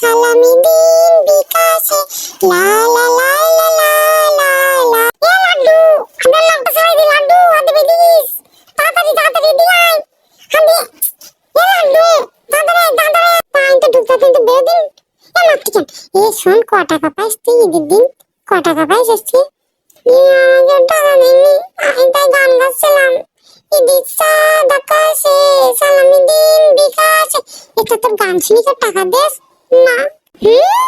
সালামি দিন বিকাশে। লা লা লা লা লা লা লা এ লাড্ডু, আমরা লাড্ডু ছাড়াই দি লাড্ডু, হাতে বেদিস তাড়াতাড়ি তাড়াতাড়ি দিলাই হাতে এ লাড্ডু, দাদারে দাদারে পাইন তো ঢুকতে কিন্তু বের দিন। এ লাড্ডু কেন এ শোন, ক টাকা পাইস তুই ঈদের দিন? ক টাকা পাইস আজকে? এ আমাকে টাকা দেয়নি আমি তাই গান গাচ্ছিলাম। চাঁদ আকাশে সালামি দিন বিকাশে। এটা তোর গান শুনি টাকা দেস? না। হুম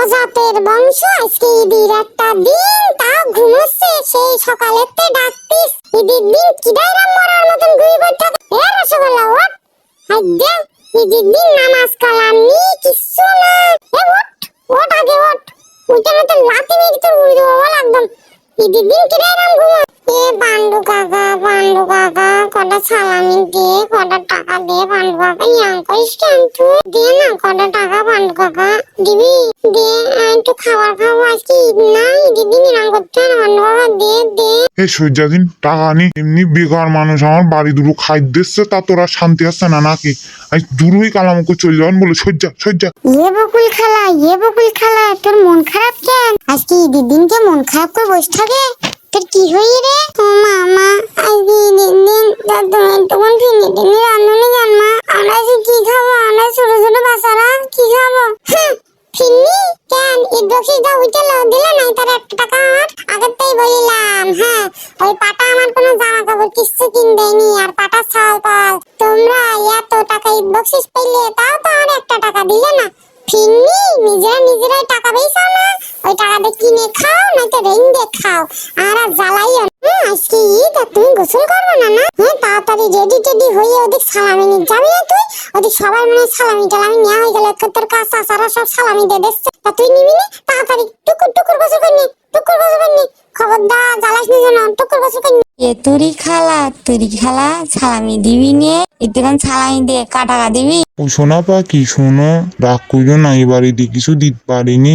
অজাতের বংশ, আজকে ঈদের একটা দিন, তা ঘুমোচ্ছে, সেই সকালেতে ডাকতিস। ঈদের দিন কিদাইরা মরার মতন ঘুরে বৈঠক। এ রসগোল্লা, ওঠ। হাইদে ঈদের দিন নামাজ কালাম নি কিচ্ছু না এ ওঠ ওঠ আগে ওঠ ওইটা না তো লাতি মেরে তোর উড়ে দেবো বল একদম ঈদের দিন ঘুমো কাকা পান্ডু কাকা, কটা সালামি দে কটা টাকা দে পান্ডু কাকা ইয়াং করিস কেন টাকা পান্ডু কাকা দিবি? দে একটু খাবার খাব আজকে, ঈদ না? ঈদের দিন এরাম করতে হয় না পান্ডু কাকা দে দে এই সজ্জাদিন টাকা নি এমনি বেকার মানুষ আমার বাড়ি দুটো খাই দিচ্ছে, তা তোরা শান্তি আসছে না নাকি? আজ দুটোই কালামকে চলে যাবেন বলে সজ্জা সজ্জা ইয়ে বকুল খালা ইয়ে বকুল খালা, তোর মন খারাপ কেন? আজকে ঈদের দিনকে মন খারাপ করে বসে থাকে? তোর কি হই রে? ও মামা ঈদের দিন একটুকুন কেন ঈদ বকশিস দাও উঠে লাও দিলে নাই তার একটা টাকা আমার আগেতেই তাই বলিলাম হ্যাঁ ওই পাটা আমার কোনো জামা কাপড় কিচ্ছু কিন দেয়নি আর পাটা ছাল পাল। তোমরা এত টাকা বকশিস পেলে তাও তো আমার একটা টাকা দিলে না। ফিরনি, নিজেরা নিজেরাই টাকা পেয়েছ খাও নয়তো খাও আর আর জ্বালাইও না। হ্যাঁ, আজকে ঈদ আর তুমি গোসল করবে না না? হ্যাঁ তাড়াতাড়ি রেডি টেডি হয়ে ওদিক সালামি নিয়ে যাবি না তুই? ওদিক সবাই মনে সালামি টালামি নেওয়া হয়ে গেল। তোর কাছে সারা সব সালামি দিয়ে দিচ্ছে তা তুই নিবি না? তাড়াতাড়ি টুকুর টুকুর গোসল করনি টুকুর গোসল করনি খবরদার জ্বালাস নি যেন টুকুর গোসল করনি এ তুরি খালা তুরি খালা সালামি দিবি নে। একটুখান সালামি দে কাটাকা দিবি। ও শোনা পাখি শোনো রাগ করিও না এই বাড়িতে কিছু দিতে পারিনি।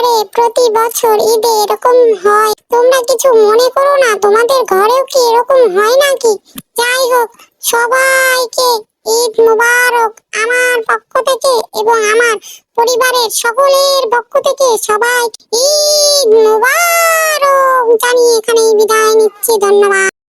ঘরে প্রতি বছর ঈদে এরকম হয়। তোমরা কিছু মনে করো না, তোমাদের ঘরেও কি এরকম হয় নাকি? যাই হোক, সবাইকে ঈদ মুবারক আমার পক্ষ থেকে এবং আমার পরিবারের সকলের পক্ষ থেকে সবাই ঈদ মুবারক জানিয়ে এখানেই বিদায় নিচ্ছি, ধন্যবাদ।